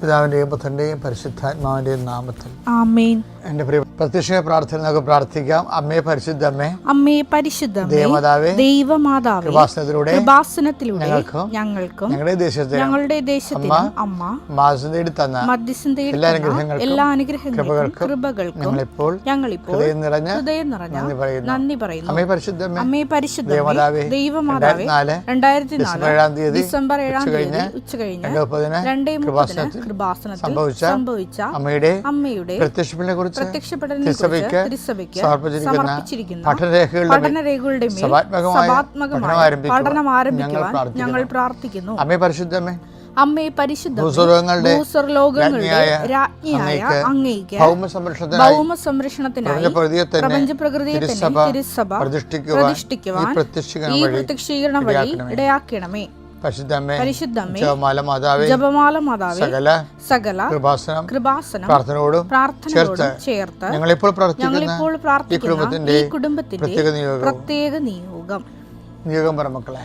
പിതാവിന്റെയും പുത്രന്റെയും പരിശുദ്ധാത്മാവിന്റെയും നാമത്തിൽ. എന്റെ പ്രിയ പ്രത്യക്ഷ പ്രാർത്ഥന നമുക്ക് പ്രാർത്ഥിക്കാം. അമ്മേ പരിശുദ്ധ അമ്മേ അമ്മേ പരിശുദ്ധ ദേവമാതാവേ ദൈവമാതാവേ കൃപാസനത്തിലൂടെ കൃപാസനത്തിലൂടെ ഞങ്ങൾക്കും ഞങ്ങൾക്കും ഞങ്ങളുടെ ദേശത്തെ ഞങ്ങളുടെ ദേശത്തിനും അമ്മ തന്ന മധ്യസ്ഥം തേടി എല്ലാ അനുഗ്രഹങ്ങൾക്കും എല്ലാ അനുഗ്രഹങ്ങൾക്കും കൃപകൾക്കും ഞങ്ങളിപ്പോൾ ഞങ്ങളിപ്പോൾ ഹൃദയം നിറഞ്ഞ ഹൃദയം നിറഞ്ഞ നന്ദി പറയുന്നു. അമ്മേ പരിശുദ്ധ അമ്മേ പരിശുദ്ധമേ ദേവമാതാവേ ദൈവമാതാവേ നാല് രണ്ടായിരത്തി തീയതി ഡിസംബർ ഏഴാം തീയതി ഉച്ച കഴിഞ്ഞ് രണ്ട് മുപ്പതിന് രണ്ടേ മുപ്പതിന് കൃപാസനത്തിൽ സംഭവിച്ച സംഭവിച്ച അമ്മയുടെ അമ്മയുടെ പ്രത്യക്ഷപ്പെടലിനെ കുറിച്ച് തിരുസഭയ്ക്ക് സമർപ്പിച്ചിരിക്കുന്ന സമർപ്പിച്ചിരിക്കുന്ന പഠനരേഖകളുടെ പഠനം ആരംഭിക്കുവാൻ ഞങ്ങൾ പ്രാർത്ഥിക്കുന്നു. അമ്മേ പരിശുദ്ധ അമ്മേ പരിശുദ്ധ രാജ്ഞിയായ ഭൗമ സംരക്ഷണത്തിനായി പ്രപഞ്ച പ്രകൃതിയെ തന്നെ തിരുസഭ പ്രതിഷ്ഠിക്കുവാൻ ഈ പ്രത്യക്ഷീകരണം വഴി ഇടയാക്കണമേ. ഇടയാക്കണമേ പരിശുദ്ധ അമ്മേ പരിശുദ്ധമ്മേ ജപമാല മാതാവേ ജപമാല മാതാവേ സകല സകല കൃപാസനം കൃപാസനം പ്രാർത്ഥനയോടും ചേർത്ത് ചേർത്ത് ഞങ്ങളിപ്പോൾ പ്രാർത്ഥിക്കുന്ന ഈ കുടുംബത്തിന്റെ പ്രത്യേക നിയോഗം. പ്രത്യേക നിയോഗം. നിയോഗം പറ മക്കളെ.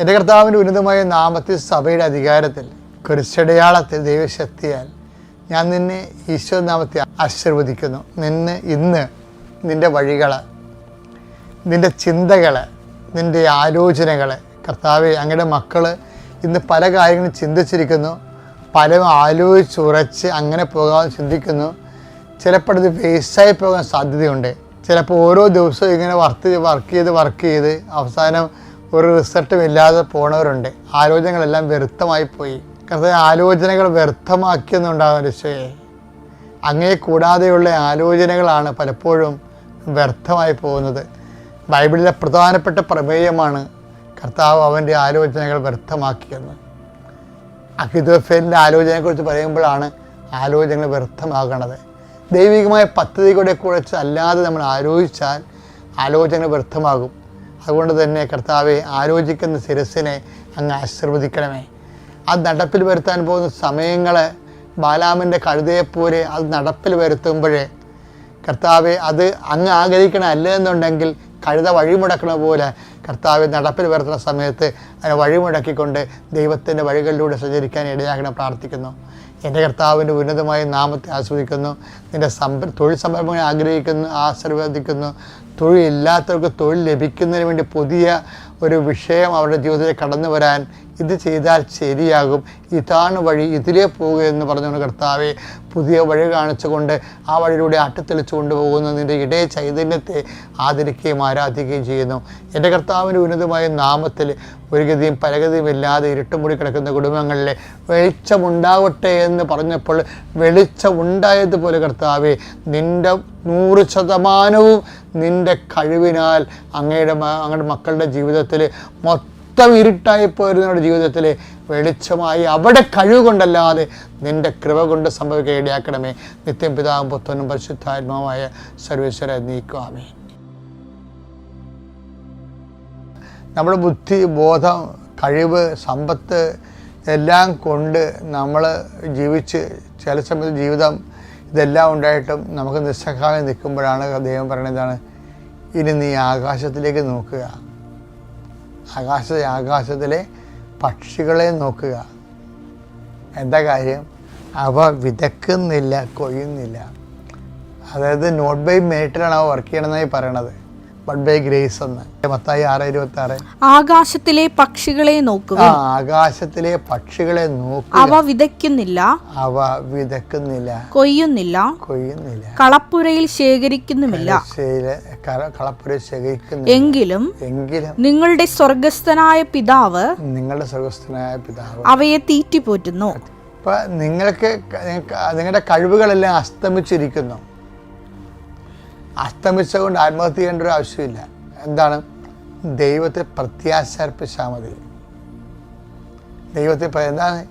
എന്റെ കർത്താവിന്റെ ഉന്നതമായ നാമത്തിൽ സഭയുടെ അധികാരത്തിൽ കുരിശടയാളത്തിൽ ദൈവശക്തിയാൽ ഞാൻ നിന്നെ ഈശോ നാമത്തെ ആശീർവദിക്കുന്നു. നിന്നെ ഇന്ന് നിന്റെ വഴികൾ നിന്റെ ചിന്തകൾ നിന്റെ ആലോചനകൾ കർത്താവെ അങ്ങയുടെ മക്കൾ ഇന്ന് പല കാര്യങ്ങളും ചിന്തിച്ചിരിക്കുന്നു. പലതും ആലോചിച്ചുറച്ച് അങ്ങനെ പോകാൻ ചിന്തിക്കുന്നു. ചിലപ്പോൾ അത് വേസ്റ്റായി പോകാൻ സാധ്യതയുണ്ട്. ചിലപ്പോൾ ഓരോ ദിവസവും ഇങ്ങനെ വർക്ക് വർക്ക് ചെയ്ത് വർക്ക് ചെയ്ത് അവസാനം ഒരു റിസൾട്ടും ഇല്ലാതെ പോണവരുണ്ട്. ആലോചനകളെല്ലാം വ്യർത്ഥമായി പോയി. കർത്താവ് ആലോചനകൾ വ്യർത്ഥമാക്കിയെന്നുണ്ടാകുന്ന രക്ഷയെ അങ്ങേ കൂടാതെയുള്ള ആലോചനകളാണ് പലപ്പോഴും വ്യർത്ഥമായി പോകുന്നത്. ബൈബിളിലെ പ്രധാനപ്പെട്ട പ്രമേയമാണ് കർത്താവ് അവന്റെ ആലോചനകൾ വ്യർത്ഥമാക്കിയെന്ന്. അഹിതോഫേലിന്റെ ആലോചനയെക്കുറിച്ച് പറയുമ്പോഴാണ് ആലോചനകൾ വ്യർത്ഥമാകണത്. ദൈവികമായ പദ്ധതികളെ കുറിച്ച് അല്ലാതെ നമ്മൾ ആലോചിച്ചാൽ ആലോചനകൾ വ്യർത്ഥമാകും. അതുകൊണ്ട് തന്നെ കർത്താവെ ആലോചിക്കുന്ന ശിരസിനെ അങ്ങ് ആശീർവദിക്കണമേ. അത് നടപ്പിൽ വരുത്താൻ പോകുന്ന സമയങ്ങൾ ബാലാമിന്റെ കഴുതയെപ്പോലെ അത് നടപ്പിൽ വരുത്തുമ്പോഴേ കർത്താവെ അത് അങ്ങ് ആഗ്രഹിക്കണ അല്ല എന്നുണ്ടെങ്കിൽ കഴുത വഴിമുടക്കണ പോലെ കർത്താവെ നടപ്പിൽ വരുത്തുന്ന സമയത്ത് അതിനെ വഴിമുടക്കിക്കൊണ്ട് ദൈവത്തിന്റെ വഴികളിലൂടെ സഞ്ചരിക്കാൻ ഇടയാകണം പ്രാർത്ഥിക്കുന്നു. എന്റെ കർത്താവിന്റെ ഉന്നതമായ നാമത്തെ ആസ്വദിക്കുന്നു. നിന്റെ സംര തൊഴിൽ സംരംഭങ്ങൾ ആഗ്രഹിക്കുന്നു ആശീർവദിക്കുന്നു. തൊഴിലില്ലാത്തവർക്ക് തൊഴിൽ ലഭിക്കുന്നതിന് വേണ്ടി പുതിയ ഒരു വിഷയം അവരുടെ ജീവിതത്തിൽ കടന്നു വരാൻ ഇത് ചെയ്താൽ ശരിയാകും. ഇതാണ് വഴി. ഇതിലേ പോകുക എന്ന് പറഞ്ഞുകൊണ്ട് കർത്താവെ പുതിയ വഴി കാണിച്ചുകൊണ്ട് ആ വഴിയിലൂടെ അട്ടിത്തെളിച്ചു കൊണ്ടുപോകുന്ന നിന്റെ ഇടയ ചൈതന്യത്തെ ആദരിക്കുകയും ആരാധിക്കുകയും ചെയ്യുന്നു. എന്റെ കർത്താവിന്റെ ഉന്നതമായ നാമത്തിൽ ഒരു ഗതിയും പരഗതിയും ഇല്ലാതെ ഇരുട്ടുമുടി കിടക്കുന്ന കുടുംബങ്ങളിലെ വെളിച്ചമുണ്ടാവട്ടെ എന്ന് പറഞ്ഞപ്പോൾ വെളിച്ചമുണ്ടായതുപോലെ കർത്താവെ നിന്റെ നൂറ് ശതമാനവും നിന്റെ കഴിവിനാൽ അങ്ങയുടെ അങ്ങയുടെ മക്കളുടെ ജീവിതത്തിൽ മൊത്തം ഇരുട്ടായി പോയിരുന്നവരുടെ ജീവിതത്തിൽ വെളിച്ചമായി അവിടെ കഴിവ് കൊണ്ടല്ലാതെ നിന്റെ കൃപ കൊണ്ട് സംഭവിക്കുക ഇടയാക്കണമേ. നിത്യം പിതാവും പുത്രനും പരിശുദ്ധാത്മാവായ സർവേശ്വര നീക്കുവാമേ നമ്മുടെ ബുദ്ധി ബോധം കഴിവ് സമ്പത്ത് എല്ലാം കൊണ്ട് നമ്മൾ ജീവിച്ച് ചില സമയത്ത് ജീവിതം ഇതെല്ലാം ഉണ്ടായിട്ടും നമുക്ക് നിസ്സഹായം നിൽക്കുമ്പോഴാണ് ദൈവം പറയുന്നതാണ് ഇനി നീ ആകാശത്തിലേക്ക് നോക്കുക. ആകാശ ആകാശത്തിലെ പക്ഷികളെ നോക്കുക. എന്താ കാര്യം? അവ വിതക്കുന്നില്ല കൊയ്യുന്നില്ല. അതായത് നോട്ട് ബൈ മെറിറ്റിലാണ് അവ വർക്ക് ചെയ്യണമെന്നായി പറയണത്. ബട്ട് ബൈ ഗ്രേസ് എന്ന് മത്തായി ആറ് ഇരുപത്തി ആറ് ആകാശത്തിലെ പക്ഷികളെ നോക്കുക. ആകാശത്തിലെ പക്ഷികളെ നോക്കുക. അവ വിതയ്ക്കുന്നില്ല. അവ വിതയ്ക്കുന്നില്ല. കൊയ്യുന്നില്ല. കൊയ്യുന്നില്ല. കളപ്പുരയിൽ ശേഖരിക്കുന്നുമില്ല. കളപ്പുര ശേഖരിക്കുന്നു എങ്കിലും എങ്കിലും നിങ്ങളുടെ സ്വർഗസ്ഥനായ പിതാവ് നിങ്ങളുടെ സ്വർഗസ്ഥനായ പിതാവ് അവയെ തീറ്റിപ്പോറ്റുന്നു. ഇപ്പൊ നിങ്ങൾക്ക് നിങ്ങളുടെ കഴിവുകളെല്ലാം അസ്തമിച്ചിരിക്കുന്നു. അസ്തമിച്ചുകൊണ്ട് ആത്മഹത്യ ചെയ്യേണ്ട ഒരു ആവശ്യമില്ല. എന്താണ്? ദൈവത്തെ പ്രത്യാശർപ്പിച്ചാൽ മതി. ദൈവത്തെ എന്താണ്?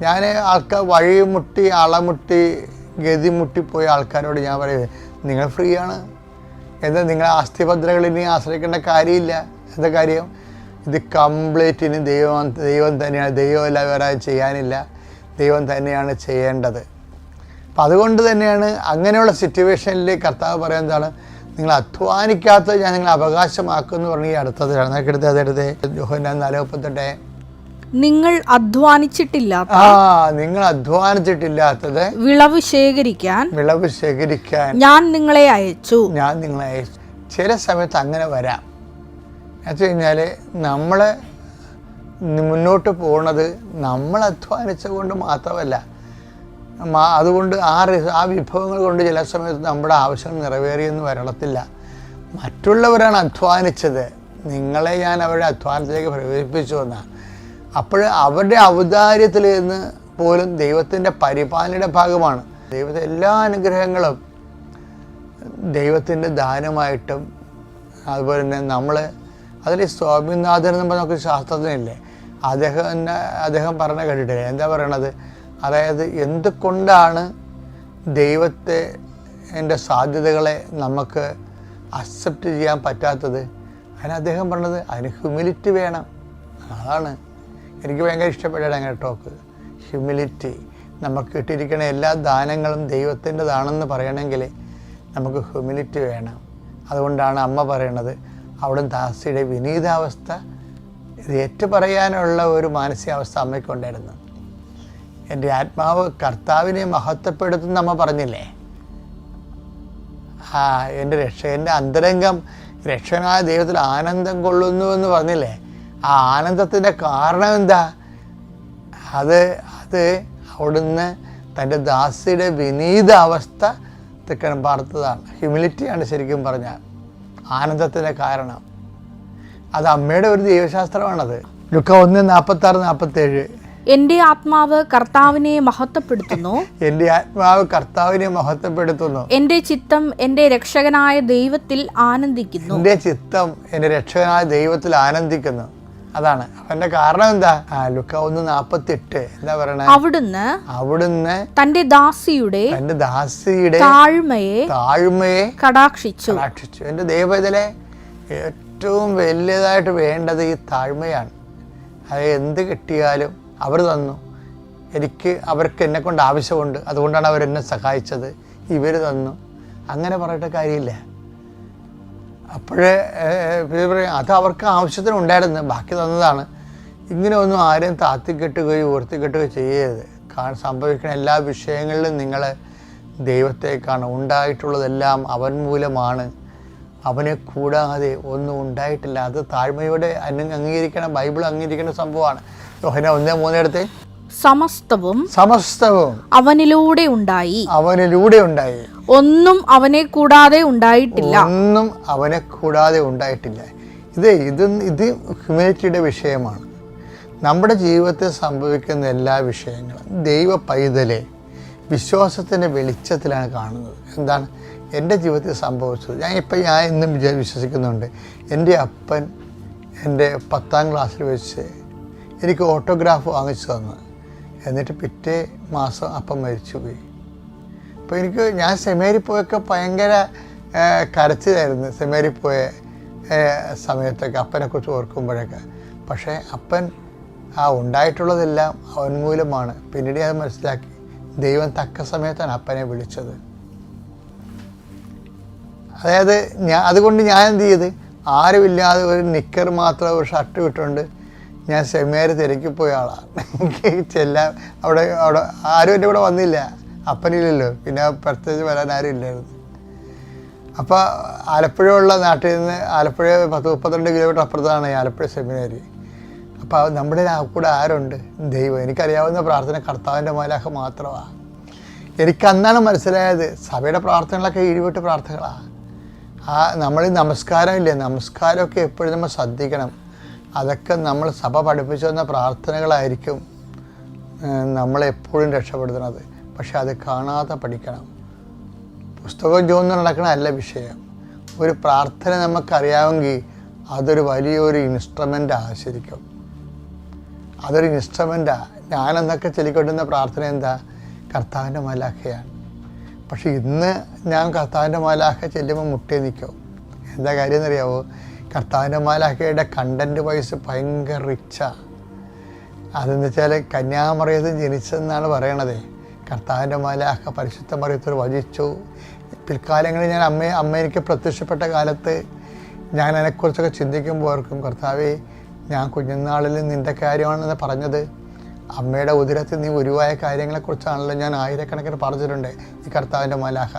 ഞാൻ ആൾക്കാർ വഴിമുട്ടി അളമുട്ടി ഗതിമുട്ടിപ്പോയ ആൾക്കാരോട് ഞാൻ പറയുന്നത് നിങ്ങൾ ഫ്രീ ആണ് എന്താ നിങ്ങൾ ഇനി ആശ്രയിക്കേണ്ട കാര്യമില്ല? എന്താ കാര്യം? ഇത് കംപ്ലീറ്റ് ഇനി ദൈവം ദൈവം തന്നെയാണ്. ദൈവമല്ല വേറെ ചെയ്യാനില്ല. ദൈവം തന്നെയാണ് ചെയ്യേണ്ടത്. അപ്പം അതുകൊണ്ട് തന്നെയാണ് അങ്ങനെയുള്ള സിറ്റുവേഷനിൽ കർത്താവ് പറയുന്നതാണ് നിങ്ങൾ അധ്വാനിക്കാത്തത് ഞാൻ നിങ്ങൾ അവകാശമാക്കുമെന്ന് പറഞ്ഞ് ഈ അടുത്തത് എടുത്ത് അതെടുത്ത് ജോഹന്നാൻ നാലോപ്പത്തെട്ടെ നിങ്ങൾ അധ്വാനിച്ചിട്ടില്ലാത്ത ആ നിങ്ങൾ അധ്വാനിച്ചിട്ടില്ലാത്തത് വിളവ് ശേഖരിക്കാൻ വിളവ് ശേഖരിക്കാൻ ഞാൻ നിങ്ങളെ അയച്ചു. ഞാൻ നിങ്ങളെ അയച്ചു. ചില സമയത്ത് അങ്ങനെ വരാം. എന്ന് കഴിഞ്ഞാൽ നമ്മൾ മുന്നോട്ട് പോണത് നമ്മൾ അധ്വാനിച്ചത് കൊണ്ട് മാത്രമല്ല. അതുകൊണ്ട് ആ ആ വിഭവങ്ങൾ കൊണ്ട് ചില സമയത്ത് നമ്മുടെ ആവശ്യം നിറവേറിയെന്ന് വരളത്തില്ല. മറ്റുള്ളവരാണ് അധ്വാനിച്ചത്. നിങ്ങളെ ഞാൻ അവരുടെ അധ്വാനത്തിലേക്ക് പ്രവേശിപ്പിച്ചു എന്നാണ് അപ്പോൾ അവരുടെ ഔദാര്യത്തിൽ നിന്ന് പോലും ദൈവത്തിന്റെ പരിപാലനയുടെ ഭാഗമാണ്. ദൈവത്തെ എല്ലാ അനുഗ്രഹങ്ങളും ദൈവത്തിന്റെ ദാനമായിട്ടും അതുപോലെ തന്നെ നമ്മൾ അതിൽ സ്വാമിനാഥൻ എന്ന് പറഞ്ഞ നമുക്ക് ശാസ്ത്രജ്ഞനില്ലേ? അദ്ദേഹം അദ്ദേഹം പറഞ്ഞ കേട്ടിട്ടില്ലേ? എന്താ പറയണത്? അതായത് എന്തുകൊണ്ടാണ് ദൈവത്തെ എന്റെ സാധ്യതകളെ നമുക്ക് അക്സെപ്റ്റ് ചെയ്യാൻ പറ്റാത്തത്? അതിന് അദ്ദേഹം പറഞ്ഞത് അതിന് ഹ്യൂമിലിറ്റി വേണം. അതാണ് എനിക്ക് ഭയങ്കര ഇഷ്ടപ്പെടുകയാണ് അങ്ങനെ ടോക്ക് ഹ്യൂമിലിറ്റി നമുക്ക് കിട്ടിയിരിക്കുന്ന എല്ലാ ദാനങ്ങളും ദൈവത്തിന്റെതാണെന്ന് പറയണമെങ്കിൽ നമുക്ക് ഹ്യൂമിലിറ്റി വേണം. അതുകൊണ്ടാണ് അമ്മ പറയണത് അവിടെ ദാസിയുടെ വിനീതാവസ്ഥ ഇത് ഏറ്റു പറയാനുള്ള ഒരു മാനസികാവസ്ഥ അമ്മയ്ക്കുണ്ടായിരുന്നു. എന്റെ ആത്മാവ് കർത്താവിനെ മഹത്വപ്പെടുത്തുന്ന അമ്മ പറഞ്ഞില്ലേ? ആ എന്റെ രക്ഷ എന്റെ അന്തരംഗം രക്ഷനായ ദൈവത്തിൽ ആനന്ദം കൊള്ളുന്നു എന്ന് പറഞ്ഞില്ലേ? ആ ആനന്ദത്തിന്റെ കാരണം എന്താ? അത് അത് അവിടുന്ന് തന്റെ ദാസിയുടെ വിനീത അവസ്ഥ തെക്കൻ പാർത്തതാണ് ഹ്യൂമിലിറ്റിയാണ് ശരിക്കും പറഞ്ഞാൽ. ആനന്ദത്തിന്റെ കാരണം. അത് അമ്മയുടെ ഒരു ദൈവശാസ്ത്രമാണത്. ലുക്ക ഒന്ന് നാൽപ്പത്താറ് നാൽപ്പത്തേഴ് എന്റെ ആത്മാവ് കർത്താവിനെ മഹത്വപ്പെടുത്തുന്നു. എന്റെ ആത്മാവ് കർത്താവിനെ മഹത്വപ്പെടുത്തുന്നു. എന്റെ ചിത്തം എന്റെ രക്ഷകനായ ദൈവത്തിൽ ആനന്ദിക്കുന്നു. എന്റെ ചിത്തം എന്റെ രക്ഷകനായ ദൈവത്തിൽ ആനന്ദിക്കുന്നു. അതാണ്. അവന്റെ കാരണം എന്താ? ലുക്ക ഒന്ന് നാൽപ്പത്തെട്ട് എന്താ പറയണേ? അവിടുന്ന് അവിടുന്ന് തന്റെ ദാസിയുടെ തന്റെ ദാസിയുടെ താഴ്മയെ താഴ്മയെ കടാക്ഷിച്ചു. കടാക്ഷിച്ചു. എന്റെ ദൈവത്തിലെ ഏറ്റവും വലിയതായിട്ട് വേണ്ടത് ഈ താഴ്മയാണ്. അത് എന്ത് കിട്ടിയാലും അവർ തന്നു. എനിക്ക് അവർക്ക് എന്നെ കൊണ്ട് ആവശ്യമുണ്ട്. അതുകൊണ്ടാണ് അവരെന്നെ സഹായിച്ചത്. ഇവർ തന്നു. അങ്ങനെ പറയേണ്ട കാര്യമില്ല. അപ്പോഴേ അത് അവർക്ക് ആവശ്യത്തിന് ഉണ്ടായിരുന്നു. ബാക്കി തന്നതാണ്. ഇങ്ങനെ ഒന്നും ആരെയും താത്തിക്കെട്ടുകയോ ഉയർത്തിക്കെട്ടുകയോ ചെയ്യരുത്. കാരണം സംഭവിക്കുന്ന എല്ലാ വിഷയങ്ങളിലും നിങ്ങൾ ദൈവത്തേക്കാണ്. ഉണ്ടായിട്ടുള്ളതെല്ലാം അവൻ മൂലമാണ്. അവനെ കൂടാതെ ഒന്നും ഉണ്ടായിട്ടില്ല. അത് താഴ്മയോടെ അംഗീകരിക്കണം ബൈബിൾ അംഗീകരിക്കുന്ന സംഭവമാണ്. യോഹന ഒന്നേ മൂന്നിടത്ത് സമസ്തവും സമസ്തവും അവനിലൂടെ ഉണ്ടായി. അവനിലൂടെ ഉണ്ടായി. ഒന്നും അവനെ കൂടാതെ ഉണ്ടായിട്ടില്ല. ഒന്നും അവനെ കൂടാതെ ഉണ്ടായിട്ടില്ല. ഇത് ഇത് ഇത് ഹ്യൂമാനിറ്റിയുടെ വിഷയമാണ്. നമ്മുടെ ജീവിതത്തിൽ സംഭവിക്കുന്ന എല്ലാ വിഷയങ്ങളും ദൈവ പൈതലെ വിശ്വാസത്തിന്റെ വെളിച്ചത്തിലാണ് കാണുന്നത്. എന്താണ്? എന്റെ ജീവിതത്തിൽ സംഭവിച്ചത്. ഞാൻ ഇപ്പം ഞാൻ ഇന്നും വിചാ വിശ്വസിക്കുന്നുണ്ട്. എന്റെ അപ്പൻ എന്റെ പത്താം ക്ലാസ്സിൽ വെച്ച് എനിക്ക് ഓട്ടോഗ്രാഫ് വാങ്ങിച്ചു തന്നു. എന്നിട്ട് പിറ്റേ മാസം അപ്പം മരിച്ചു പോയി അപ്പോൾ എനിക്ക് ഞാൻ സെമേരി പോയൊക്കെ ഭയങ്കര കരച്ചിലായിരുന്നു. സെമേരി പോയ സമയത്തൊക്കെ അപ്പനെക്കുറിച്ച് ഓർക്കുമ്പോഴൊക്കെ. പക്ഷേ അപ്പൻ ആ ഉണ്ടായിട്ടുള്ളതെല്ലാം അവൻ മൂലമാണ്. പിന്നീട് അത് മനസ്സിലാക്കി ദൈവം തക്ക സമയത്താണ് അപ്പനെ വിളിച്ചത്. അതായത് ഞാൻ അതുകൊണ്ട് ഞാൻ എന്ത് ചെയ്ത്? ആരുമില്ലാതെ ഒരു നിക്കർ മാത്രം ഒരു ഷർട്ട് വിട്ടുകൊണ്ട് ഞാൻ സെമിനാര് തിരക്കി പോയ ആളാണ്. എനിക്ക് ചെല്ലാൻ അവിടെ അവിടെ ആരും എന്റെ കൂടെ വന്നില്ല. അപ്പനില്ലല്ലോ. പിന്നെ പ്രത്യേകിച്ച് വരാൻ ആരും ഇല്ലായിരുന്നു. അപ്പോൾ ആലപ്പുഴയുള്ള നാട്ടിൽ നിന്ന് ആലപ്പുഴ പത്ത് മുപ്പത്തിരണ്ട് കിലോമീറ്റർ അപ്പുറത്താണ് ആലപ്പുഴ സെമിനാരി. അപ്പോൾ നമ്മുടെ കൂടെ ആരുണ്ട്? ദൈവം. എനിക്കറിയാവുന്ന പ്രാർത്ഥന കർത്താവിന്റെ മാലാഖ മാത്രമാണ് എനിക്ക് അന്നാണ് മനസ്സിലായത് സഭയുടെ പ്രാർത്ഥനകളൊക്കെ ഇഴിവിട്ട് പ്രാർത്ഥനകളാണ് ആ നമ്മൾ നമസ്കാരം ഇല്ലേ നമസ്കാരമൊക്കെ എപ്പോഴും നമ്മൾ ശ്രദ്ധിക്കണം. അതൊക്കെ നമ്മൾ സഭ പഠിപ്പിച്ചു തന്ന പ്രാർത്ഥനകളായിരിക്കും നമ്മളെപ്പോഴും രക്ഷപ്പെടുത്തുന്നത്. പക്ഷെ അത് കാണാതെ പഠിക്കണം. പുസ്തകം ചോദിച്ച് നടക്കണമല്ല വിഷയം. ഒരു പ്രാർത്ഥന നമുക്കറിയാമെങ്കിൽ അതൊരു വലിയൊരു ഇൻസ്ട്രുമെന്റാണ് ശരിക്കും. അതൊരു ഇൻസ്ട്രുമെന്റാണ് ഞാനെന്നൊക്കെ ചൊല്ലിക്കൊണ്ടുന്ന പ്രാർത്ഥന എന്താ? കർത്താവിന്റെ മലാഖയാണ് പക്ഷെ ഇന്ന് ഞാൻ കർത്താവിന്റെ മാലാഖ ചെല്ലുമ്പോൾ മുട്ടി നിൽക്കും. എന്താ കാര്യം എന്നറിയാവോ കർത്താവിന്റെ മാലാഖയുടെ കണ്ടന്റ് വൈസ് ഭയങ്കര റിച്ചാണ് അതെന്ന് വെച്ചാൽ കന്യാമറിയത്ത് ജനിച്ചതെന്നാണ് പറയണത്. കർത്താവിന്റെ മാലാഖ പരിശുദ്ധ മറിയത്തിൽ വചിച്ചു. പിൽക്കാലങ്ങളിൽ ഞാൻ അമ്മ അമ്മ എനിക്ക് പ്രത്യക്ഷപ്പെട്ട കാലത്ത് ഞാൻ അതിനെക്കുറിച്ചൊക്കെ ചിന്തിക്കുമ്പോൾ ഓർക്കും കർത്താവേ ഞാൻ കുഞ്ഞുനാളിൽ നിന്റെ കാര്യമാണെന്ന് പറഞ്ഞത് അമ്മയുടെ ഉദരത്തിൽ നീ ഉരുവായ കാര്യങ്ങളെക്കുറിച്ചാണല്ലോ ഞാൻ ആയിരക്കണക്കിന് പറഞ്ഞിട്ടുണ്ട് ഈ കർത്താവിന്റെ മലാഹ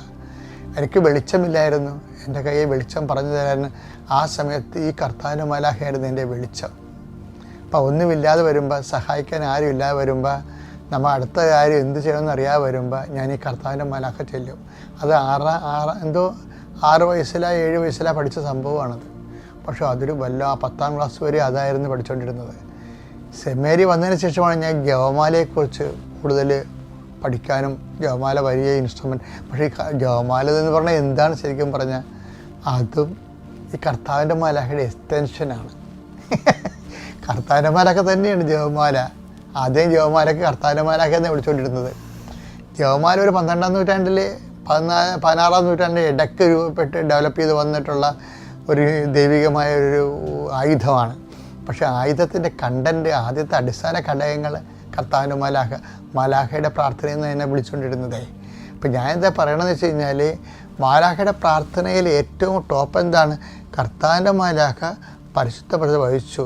എനിക്ക് വെളിച്ചമില്ലായിരുന്നു എന്റെ കയ്യിൽ വെളിച്ചം പറഞ്ഞു തരാൻ ആ സമയത്ത് ഈ കർത്താവിന്റെ മലാഹയായിരുന്നു എന്റെ വെളിച്ചം. അപ്പോൾ ഒന്നുമില്ലാതെ വരുമ്പോൾ സഹായിക്കാൻ ആരും ഇല്ലാതെ വരുമ്പോൾ നമ്മൾ അടുത്ത കാര്യം എന്ത് ചെയ്യണമെന്ന് അറിയാതെ വരുമ്പോൾ ഞാൻ ഈ കർത്താവിന്റെ മലാഖ ചെല്ലും. അത് ആറ് ആറ് എന്തോ ആറ് വയസ്സിലാ ഏഴ് വയസ്സിലാ പഠിച്ച സംഭവമാണത്. പക്ഷേ അതൊരു വല്ല പത്താം ക്ലാസ് വരെ അതായിരുന്നു പഠിച്ചുകൊണ്ടിരുന്നത് സെമേരി വന്നതിന് ശേഷമാണ് ഞാൻ ഗവമാലയെക്കുറിച്ച് കൂടുതൽ പഠിക്കാനും ഗവമാല വലിയ ഇൻസ്ട്രുമെന്റ് പക്ഷേ ക- എന്ന് പറഞ്ഞാൽ എന്താണ് ശരിക്കും പറഞ്ഞാൽ അതും ഈ കർത്താവിന്റെ മാലാഖയുടെ എക്സ്റ്റൻഷനാണ് കർത്താവിന്റെ മാലൊക്കെ തന്നെയാണ് ജവമാല ആദ്യം ജവമാലക്ക് കർത്താവിന്റെ മാലൊക്കെ എന്ന് വിളിച്ചുകൊണ്ടിരുന്നത്. ജവമാല ഒരു പന്ത്രണ്ടാം നൂറ്റാണ്ടിൽ പതിനാല് പതിനാറാം നൂറ്റാണ്ടിൽ ഇടയ്ക്ക് രൂപപ്പെട്ട് ഡെവലപ്പ് ചെയ്ത് വന്നിട്ടുള്ള ഒരു ദൈവികമായ ഒരു ആയുധമാണ്. പക്ഷേ ആയുധത്തിന്റെ കണ്ടന്റ് ആദ്യത്തെ അടിസ്ഥാന ഘടകങ്ങൾ കർത്താവിന്റെ മലാഹ മലാഹയുടെ മാലാഖയുടെ നിന്ന് തന്നെ വിളിച്ചുകൊണ്ടിരുന്നതേ. അപ്പം ഞാൻ എന്താ പറയണമെന്ന് വെച്ച് കഴിഞ്ഞാൽ മാലാഖയുടെ പ്രാർത്ഥനയിൽ ഏറ്റവും ടോപ്പ് എന്താണ്? കർത്താവിന്റെ മാലാഖ പ്രതി വഹിച്ചു.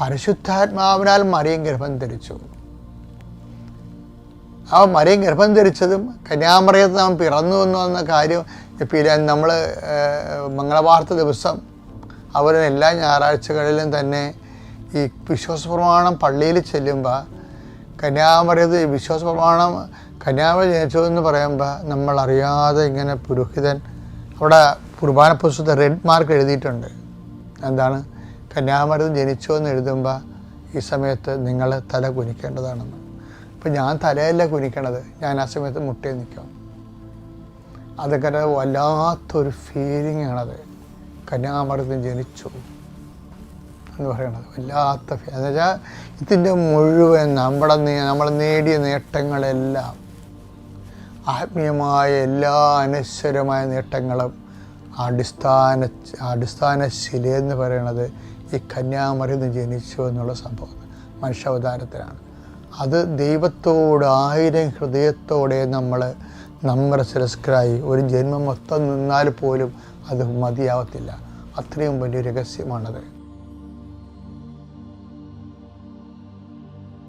പരിശുദ്ധാത്മാവിനാൽ മറിയം ഗർഭം ധരിച്ചു. ആ മറിയം ഗർഭം ധരിച്ചതും കന്യാമറിയത്ത് നാം പിറന്നു എന്ന് വന്ന കാര്യം പിന്നെ നമ്മൾ മംഗളവാർത്ത ദിവസം അവർ എല്ലാ ഞായറാഴ്ചകളിലും തന്നെ ഈ വിശ്വാസ പ്രമാണം പള്ളിയിൽ ചെല്ലുമ്പോൾ കന്യാമറിയത് വിശ്വാസ പ്രമാണം കന്യാമറി ജനിച്ചു എന്ന് പറയുമ്പോൾ നമ്മൾ അറിയാതെ ഇങ്ങനെ പുരോഹിതൻ അവിടെ കുർബാന പുസ്തകത്തെ റെഡ് മാർക്ക് എഴുതിയിട്ടുണ്ട്. എന്താണ്? കന്യാമരത് ജനിച്ചു എന്ന് എഴുതുമ്പോൾ ഈ സമയത്ത് നിങ്ങൾ തല കുനിക്കേണ്ടതാണെന്ന്. അപ്പം ഞാൻ തലയല്ല കുനിക്കണത്. ഞാൻ ആ സമയത്ത് മുട്ടേ നിൽക്കാം. അതൊക്കെ വല്ലാത്തൊരു ഫീലിംഗ് ആണത്. കന്യാമൃതം ജനിച്ചു. എന്ന് പറയുന്നത്. വല്ലാത്ത എന്ന് വെച്ചാൽ ഇതിന്റെ മുഴുവൻ നമ്മുടെ നമ്മൾ നേടിയ നേട്ടങ്ങളെല്ലാം ആത്മീയമായ എല്ലാ അനശ്വരമായ നേട്ടങ്ങളും അടിസ്ഥാന അടിസ്ഥാന ശില എന്ന് പറയുന്നത് ഈ കന്യാമറിയിൽ നിന്ന് ജനിച്ചു എന്നുള്ള സംഭവം. മനുഷ്യാവതാരത്തിലാണ്. അത് ദൈവത്തോട് ആയിരം ഹൃദയത്തോടെ നമ്മൾ നമ്മുടെ ശിരസ്കരായി ഒരു ജന്മം മൊത്തം നിന്നാൽ പോലും അത് മതിയാവത്തില്ല. അത്രയും വലിയ രഹസ്യമാണത്.